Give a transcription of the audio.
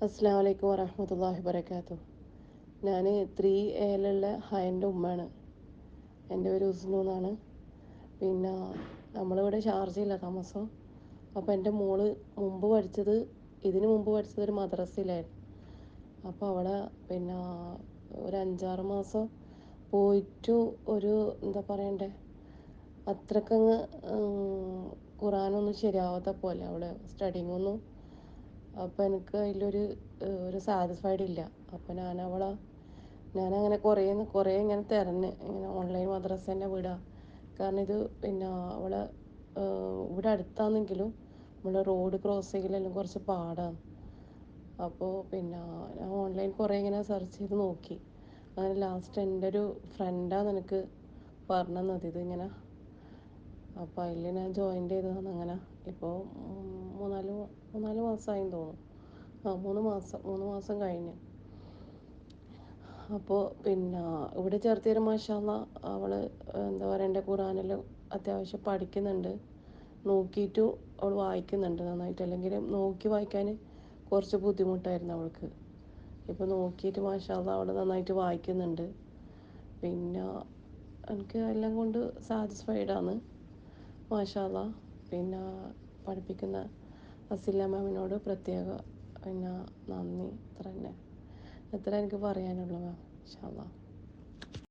അസ്സാം വലൈക്കും വരഹമത്തല്ലാഹി വബർക്കാത്തു ഞാൻ ത്രീ എയിലുള്ള ഹയന്റെ ഉമ്മയാണ്. എന്റെ പേര് ഉസ്നു പിന്നെ നമ്മളിവിടെ ഷാർജയില്ല താമസം. അപ്പോൾ എന്റെ മോൾ മുമ്പ് പഠിച്ചത് ഇതിന് മുമ്പ് പഠിച്ചത് ഒരു മദ്രസയിലായിരുന്നു. അപ്പോൾ അവിടെ പിന്നെ ഒരു അഞ്ചാറ് മാസം പോയിട്ട് ഒരു എന്താ പറയണ്ടേ അത്രക്കങ്ങ് ഖുറാനൊന്നും ശരിയാവാത്ത പോലെ അവിടെ സ്റ്റഡിങ് ഒന്നും അപ്പോൾ എനിക്ക് അതിലൊരു ഒരു സാറ്റിസ്ഫൈഡ് ഇല്ല. അപ്പോൾ ഞാൻ അവളെ ഞാൻ അങ്ങനെ കുറേ കുറേ ഇങ്ങനെ തിരഞ്ഞ്. ഇങ്ങനെ ഓൺലൈൻ മദ്രസ തന്നെ വിടാം. കാരണം ഇത് പിന്നെ അവളെ ഇവിടെ അടുത്താണെങ്കിലും നമ്മളെ റോഡ് ക്രോസ് ചെയ്യലെല്ലാം കുറച്ച് പാടാണ്. അപ്പോൾ പിന്നെ ഞാൻ ഓൺലൈൻ കുറേ ഇങ്ങനെ സെർച്ച് ചെയ്ത് നോക്കി. അങ്ങനെ ലാസ്റ്റ് എന്റെ ഒരു ഫ്രണ്ടാണ് എനിക്ക് പറഞ്ഞു തന്നത് ഇതിങ്ങനെ. അപ്പോൾ അതിൽ ഞാൻ ജോയിൻ ചെയ്തതാണ് അങ്ങനെ. ഇപ്പോൾ മൂന്നാൽ മൂന്നാൽ മാസമായെന്ന് തോന്നുന്നു. ആ മൂന്ന് മാസം മൂന്ന് മാസം കഴിഞ്ഞു. അപ്പോൾ പിന്നെ ഇവിടെ ചേർത്തിയൊരു മാഷാല്ല അവൾ എന്താ പറയുക എന്റെ ഖുറാനിൽ അത്യാവശ്യം പഠിക്കുന്നുണ്ട്. നോക്കിയിട്ടു അവൾ വായിക്കുന്നുണ്ട് നന്നായിട്ട്. അല്ലെങ്കിൽ നോക്കി വായിക്കാൻ കുറച്ച് ബുദ്ധിമുട്ടായിരുന്നു അവൾക്ക്. ഇപ്പോൾ നോക്കിയിട്ട് മാഷാല്ല അവൾ നന്നായിട്ട് വായിക്കുന്നുണ്ട്. പിന്നെ എനിക്ക് എല്ലാം കൊണ്ട് സാറ്റിസ്ഫൈഡ് ആണ് മാഷാല്ല. പിന്നെ പഠിപ്പിക്കുന്ന അസില്ല മാമിനോട് പ്രത്യേക പിന്നെ നന്ദി ഇത്ര തന്നെ ഇത്ര എനിക്ക് പറയാനുള്ളൂ മാം ഇൻഷാ അല്ലാ